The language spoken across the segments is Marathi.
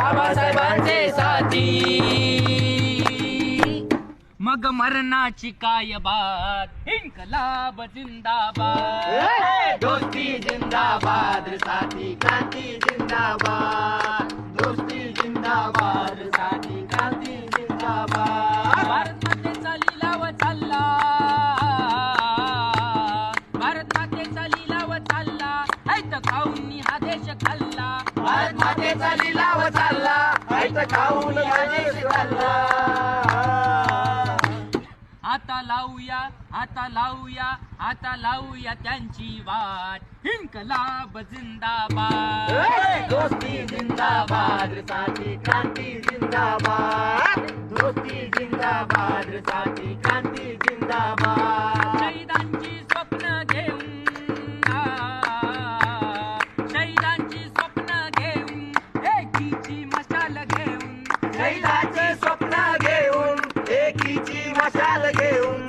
बाबासाहेबांचे साथी. मग मरणाची काय बात? इन्कलाब जिंदाबाद. दोस्ती जिंदाबाद साथी क्रांती जिंदाबाद. दोस्ती जिंदाबाद साथी क्रांती जिंदाबाद. भारत मातेचा लिलाव चालला. भारत मातेचा लिलाव चालला ऐत खाऊन हा भारत लिलाव चालला. ऐत खाऊन आता लावूया आता लावूया आता लावूया त्यांची वाट. इन्कलाब जिंदाबाद. दोस्ती जिंदाबाद साथी क्रांती जिंदाबाद. दोस्ती जिंदाबाद साथी क्रांती जिंदाबाद. शैलाचे स्वप्न घेऊन एकीची मशाल घेऊन.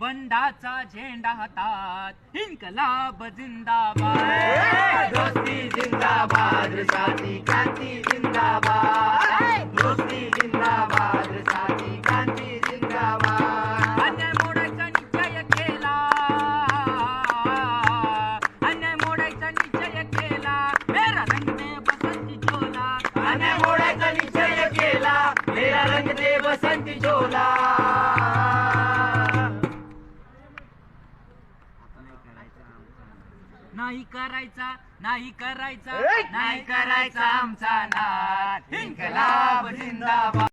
बंडाचा झेंडा हातात इन्कलाब जिंदाबाद. दोस्ती जिंदाबाद साथी क्रांती नाही करायचा नाही करायचा नाही करायचा आमचा नाद. इन्कलाब जिंदाबाद.